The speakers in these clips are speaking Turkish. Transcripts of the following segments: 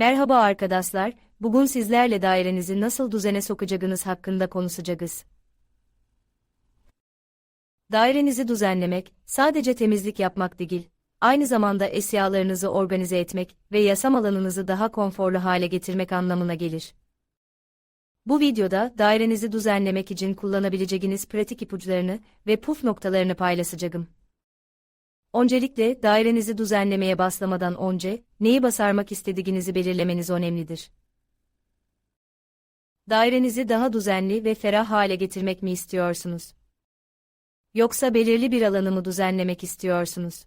Merhaba arkadaşlar, bugün sizlerle dairenizi nasıl düzene sokacağınız hakkında konuşacağız. Dairenizi düzenlemek, sadece temizlik yapmak değil, aynı zamanda eşyalarınızı organize etmek ve yaşam alanınızı daha konforlu hale getirmek anlamına gelir. Bu videoda dairenizi düzenlemek için kullanabileceğiniz pratik ipuçlarını ve puf noktalarını paylaşacağım. Öncelikle dairenizi düzenlemeye başlamadan önce neyi basarmak istediğinizi belirlemeniz önemlidir. Dairenizi daha düzenli ve ferah hale getirmek mi istiyorsunuz? Yoksa belirli bir alanı mı düzenlemek istiyorsunuz?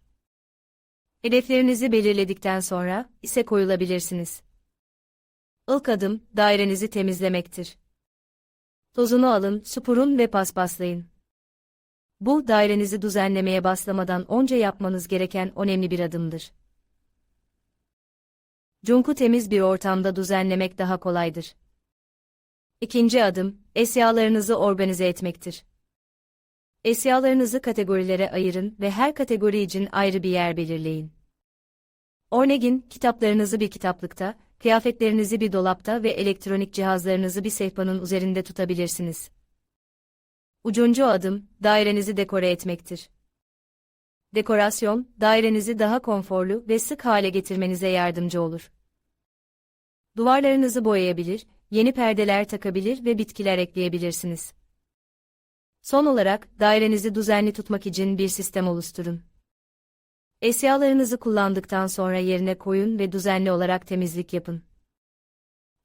Hedeflerinizi belirledikten sonra ise koyulabilirsiniz. İlk adım dairenizi temizlemektir. Tozunu alın, süpürün ve paspaslayın. Bu dairenizi düzenlemeye başlamadan önce yapmanız gereken önemli bir adımdır. Cunku temiz bir ortamda düzenlemek daha kolaydır. İkinci adım, eşyalarınızı organize etmektir. Eşyalarınızı kategorilere ayırın ve her kategori için ayrı bir yer belirleyin. Örneğin, kitaplarınızı bir kitaplıkta, kıyafetlerinizi bir dolapta ve elektronik cihazlarınızı bir sehpanın üzerinde tutabilirsiniz. Ucuncu adım, dairenizi dekore etmektir. Dekorasyon, dairenizi daha konforlu ve sık hale getirmenize yardımcı olur. Duvarlarınızı boyayabilir, yeni perdeler takabilir ve bitkiler ekleyebilirsiniz. Son olarak, dairenizi düzenli tutmak için bir sistem oluşturun. Eşyalarınızı kullandıktan sonra yerine koyun ve düzenli olarak temizlik yapın.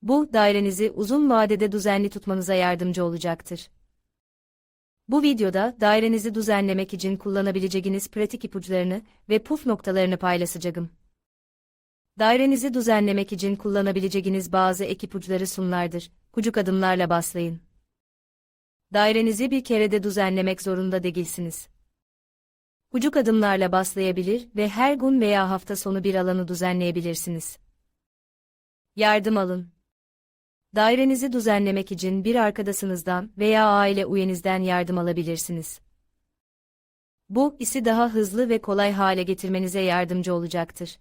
Bu, dairenizi uzun vadede düzenli tutmanıza yardımcı olacaktır. Bu videoda dairenizi düzenlemek için kullanabileceğiniz pratik ipuçlarını ve puf noktalarını paylaşacağım. Dairenizi düzenlemek için kullanabileceğiniz bazı ek ipuçları sunlardır. Kucuk adımlarla başlayın. Dairenizi bir kerede düzenlemek zorunda değilsiniz. Kucuk adımlarla başlayabilir ve her gün veya hafta sonu bir alanı düzenleyebilirsiniz. Yardım alın. Dairenizi düzenlemek için bir arkadaşınızdan veya aile üyenizden yardım alabilirsiniz. Bu, isi daha hızlı ve kolay hale getirmenize yardımcı olacaktır.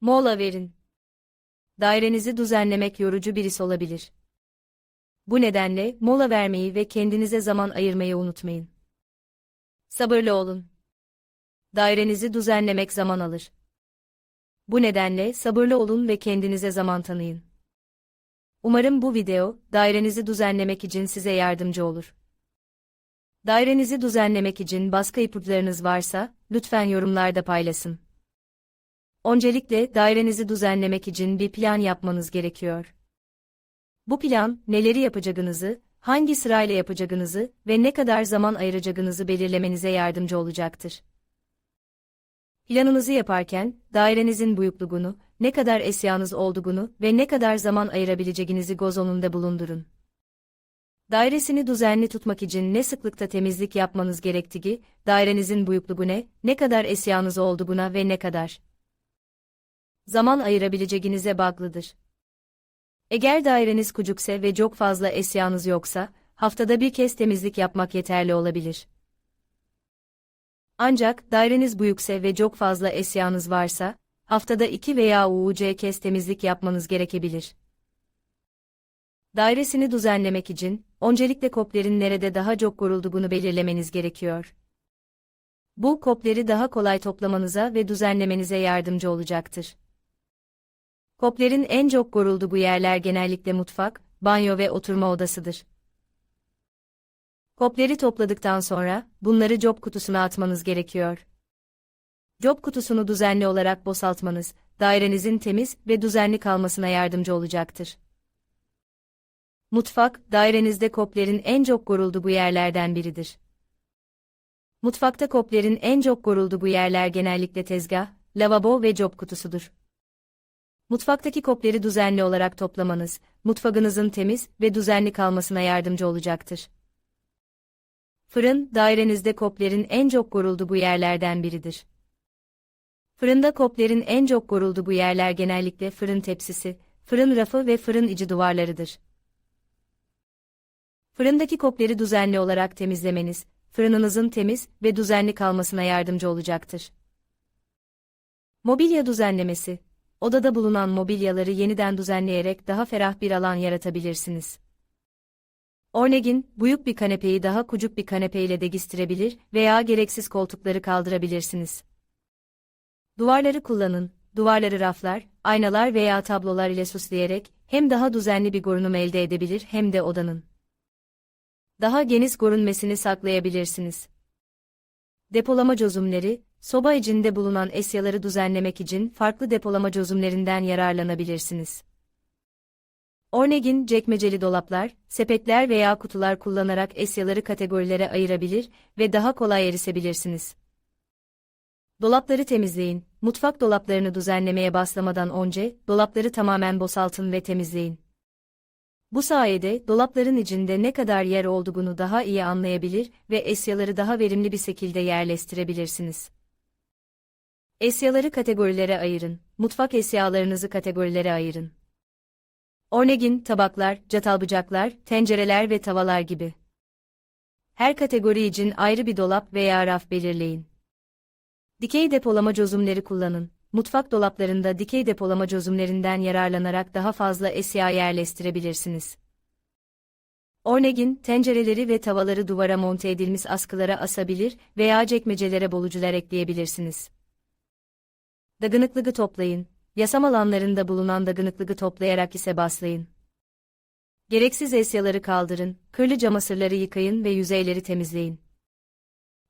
Mola verin. Dairenizi düzenlemek yorucu bir iş olabilir. Bu nedenle mola vermeyi ve kendinize zaman ayırmayı unutmayın. Sabırlı olun. Dairenizi düzenlemek zaman alır. Bu nedenle sabırlı olun ve kendinize zaman tanıyın. Umarım bu video, dairenizi düzenlemek için size yardımcı olur. Dairenizi düzenlemek için başka ipuçlarınız varsa, lütfen yorumlarda paylaşın. Öncelikle dairenizi düzenlemek için bir plan yapmanız gerekiyor. Bu plan, neleri yapacağınızı, hangi sırayla yapacağınızı ve ne kadar zaman ayıracağınızı belirlemenize yardımcı olacaktır. Planınızı yaparken, dairenizin büyüklüğünü, ne kadar eşyanız olduğunu ve ne kadar zaman ayırabileceğinizi göz önünde bulundurun. Dairesini düzenli tutmak için ne sıklıkta temizlik yapmanız gerektiği, dairenizin büyüklüğüne, ne kadar eşyanız olduğuna ve ne kadar zaman ayırabileceğinize bağlıdır. Eğer daireniz küçükse ve çok fazla eşyanız yoksa, haftada bir kez temizlik yapmak yeterli olabilir. Ancak daireniz büyükse ve çok fazla eşyanız varsa, haftada iki veya UUC kez temizlik yapmanız gerekebilir. Dairesini düzenlemek için, öncelikle koplerin nerede daha çok korulduğunu belirlemeniz gerekiyor. Bu, kopleri daha kolay toplamanıza ve düzenlemenize yardımcı olacaktır. Koplerin en çok korulduğu yerler genellikle mutfak, banyo ve oturma odasıdır. Kopleri topladıktan sonra, bunları job kutusuna atmanız gerekiyor. Job kutusunu düzenli olarak boşaltmanız, dairenizin temiz ve düzenli kalmasına yardımcı olacaktır. Mutfak, dairenizde koplerin en çok korulduğu yerlerden biridir. Mutfakta koplerin en çok korulduğu yerler genellikle tezgah, lavabo ve job kutusudur. Mutfaktaki kopleri düzenli olarak toplamanız, mutfağınızın temiz ve düzenli kalmasına yardımcı olacaktır. Fırın, dairenizde koplerin en çok korulduğu yerlerden biridir. Fırında koplerin en çok korulduğu yerler genellikle fırın tepsisi, fırın rafı ve fırın içi duvarlarıdır. Fırındaki kopleri düzenli olarak temizlemeniz, fırınınızın temiz ve düzenli kalmasına yardımcı olacaktır. Mobilya düzenlemesi odada bulunan mobilyaları yeniden düzenleyerek daha ferah bir alan yaratabilirsiniz. Örneğin, büyük bir kanepeyi daha kucuk bir kanepeyle değiştirebilir veya gereksiz koltukları kaldırabilirsiniz. Duvarları kullanın, duvarları raflar, aynalar veya tablolar ile süsleyerek hem daha düzenli bir görünüm elde edebilir hem de odanın daha geniş görünmesini saklayabilirsiniz. Depolama çözümleri, soba içinde bulunan eşyaları düzenlemek için farklı depolama çözümlerinden yararlanabilirsiniz. Örneğin çekmeceli dolaplar, sepetler veya kutular kullanarak eşyaları kategorilere ayırabilir ve daha kolay erisebilirsiniz. Dolapları temizleyin. Mutfak dolaplarını düzenlemeye başlamadan önce dolapları tamamen boşaltın ve temizleyin. Bu sayede dolapların içinde ne kadar yer olduğunu daha iyi anlayabilir ve eşyaları daha verimli bir şekilde yerleştirebilirsiniz. Eşyaları kategorilere ayırın. Mutfak eşyalarınızı kategorilere ayırın. Örneğin tabaklar, çatal bıçaklar, tencereler ve tavalar gibi. Her kategori için ayrı bir dolap veya raf belirleyin. Dikey depolama çözümleri kullanın. Mutfak dolaplarında dikey depolama çözümlerinden yararlanarak daha fazla eşya yerleştirebilirsiniz. Örneğin, tencereleri ve tavaları duvara monte edilmiş askılara asabilir veya çekmecelere bolucular ekleyebilirsiniz. Dagınıklığı toplayın. Yasam alanlarında bulunan dagınıklığı toplayarak ise baslayın. Gereksiz eşyaları kaldırın, kırlı camasırları yıkayın ve yüzeyleri temizleyin.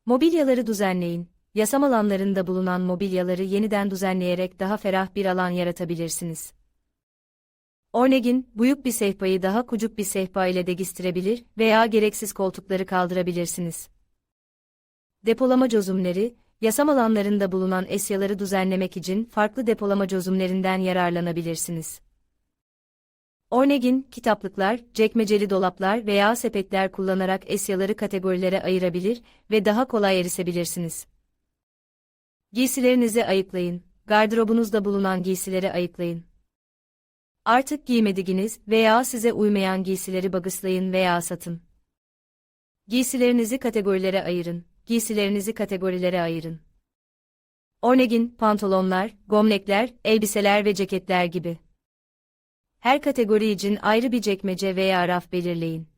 Mobilyaları düzenleyin. Yasam alanlarında bulunan mobilyaları yeniden düzenleyerek daha ferah bir alan yaratabilirsiniz. Örneğin, büyük bir sehpayı daha kucuk bir sehpa ile değiştirebilir veya gereksiz koltukları kaldırabilirsiniz. Depolama çözümleri, yasam alanlarında bulunan eşyaları düzenlemek için farklı depolama çözümlerinden yararlanabilirsiniz. Örneğin, kitaplıklar, çekmeceli dolaplar veya sepetler kullanarak eşyaları kategorilere ayırabilir ve daha kolay erisebilirsiniz. Giysilerinizi ayıklayın. Gardırobunuzda bulunan giysileri ayıklayın. Artık giymediğiniz veya size uymayan giysileri bagıslayın veya satın. Giysilerinizi kategorilere ayırın. Giysilerinizi kategorilere ayırın. Örneğin pantolonlar, gömlekler, elbiseler ve ceketler gibi. Her kategori için ayrı bir çekmece veya raf belirleyin.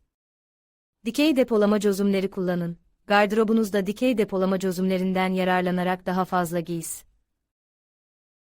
Dikey depolama çözümleri kullanın gardırobunuzda dikey depolama çözümlerinden yararlanarak daha fazla giyiz.